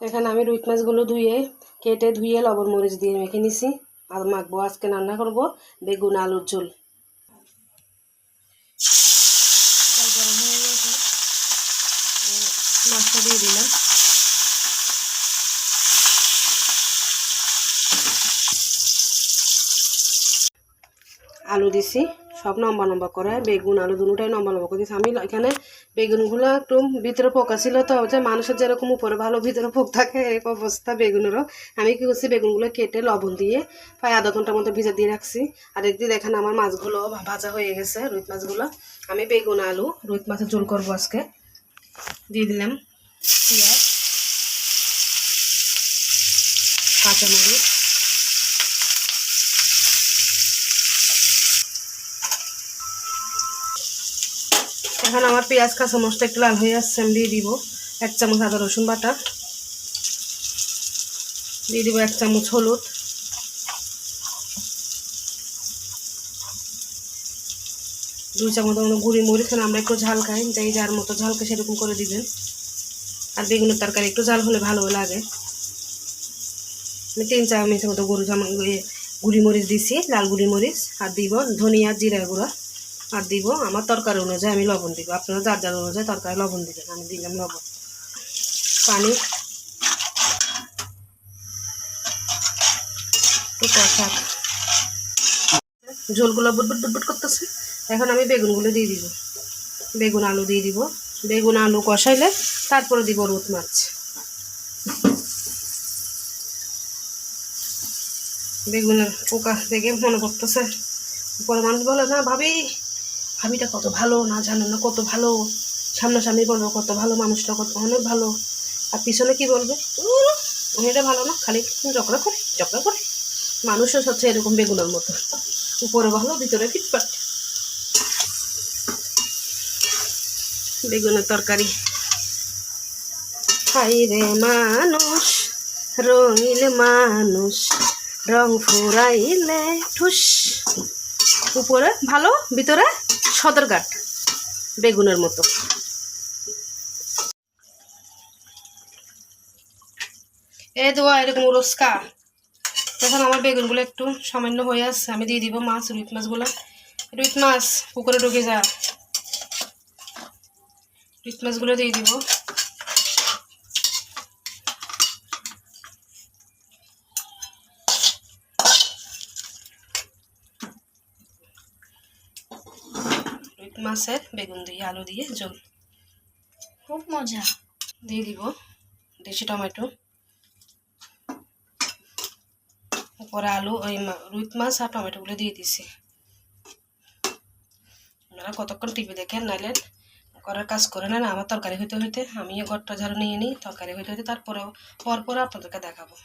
এখানে আমি রুই মাছগুলো ধুয়ে, কেটে ধুয়ে লবণ মরিচ দিয়ে মেখে নিছি। আর মাখবো আজকে রান্না করব বেগুন আলুর ঝোল। আলু দিছি। সব লম্বা লম্বা করে, বেগুন, আলু দুটাই লম্বা লম্বা করে আমি এখানে বেগুনগুলো একটু ভিতরে পোকা ছিল তো, যে মানুষের যেরকম উপরে ভালো ভিতরে পোক থাকে, এরকম অবস্থা বেগুনেরও। আমি কি করছি, বেগুনগুলো কেটে লবণ দিয়ে প্রায় আধা ঘণ্টার মতো ভিজা দিয়ে রাখছি। আর একদিন দেখেন আমার মাছগুলো ভাজা হয়ে গেছে রুই মাছগুলো। আমি বেগুন, আলু, রুইত মাছের ঝোল করব আজকে। দিয়ে দিলাম পেঁয়াজ, কাঁচামরিচ। এখন আমার পেঁয়াজ, কাঁচা মশলা একটু লাল হয়ে আসছে, আমি দিয়ে দিব এক চামচ আদা, রসুন বাটা। দিয়ে দিব এক চামচ হলুদ। দুই চামচ মতো গুঁড়ি মরিচ আমরা একটু ঝাল খাই, যাই যার মতো ঝালকে সেরকম করে দিবেন। আর বেগুনের তরকারি একটু ঝাল হলে ভালো লাগে। আমি তিন চামচের মতো গরু জামা গুঁড়ি মরিচ দিছি, লাল গুঁড়ি মরিচ, আর দিব ধনিয়া জিরা গুঁড়া। আর দিব, আমার তরকারি অনুযায়ী আমি লবণ দিব। আপনারা যার যার অনুযায়ী তরকারি লবণ দিবেন, আমি দিলাম লবণ। পানি। ঝোলগুলো বুটবুট বুটবুট করতেছে। এখন আমি বেগুনগুলো দিয়ে দিব। বেগুন আলু দিয়ে দিব। বেগুন আলু কষাইলে তারপরে দিব রুট মাছ। বেগুনের পোকা দেখে মনে করতেছে পরে মানুষ বলে না, ভাবি। ভাবিটা কত ভালো, না জানো না কত ভালো। সামনাসামনি বলব, কত ভালো মানুষটা, কত অনেক ভালো। আর পিছনে কি বলবে? এটা ভালো না, খালি ঝগড়া করে ঝগড়া করে। মানুষও হচ্ছে এরকম বেগুনের মতো। উপরে ভালো, ভিতরে ফিটফাট। বেগুনের তরকারি। হাই রে মানুষ রঙিল মানুষ, রং ফুরাইলে ঠুস। উপরে ভালো, ভিতরে সদরঘাট, বেগুনের মতো। এই দেওয়া এরকম রোস্কা এখন আমার বেগুনগুলো একটু সামান্য হয়ে আসছে আমি দিয়ে দিব মাছ, রুইট মাছগুলো। রুইট মাছ, পুকুরে ঢুকে যা। রুইট মাছগুলো দিয়ে দিব। মাছের বেগুন দিয়ে আলু দিয়ে জল খুব মজা। দিয়ে দিব দেশি টমেটো। উপরে আলু ওই মা- রুই মাছ আর টমেটোগুলো দিয়ে দিছি। আপনারা কতক্ষণ টিভি দেখেন নাইলে করার কাজ করে নেন আমার তরকারি হইতে হইতে আমিও ঘরটা ঝাড়ু নিয়ে নিই তরকারি হইতে হইতে তারপরেও পর পর আপনাদেরকে দেখাবো।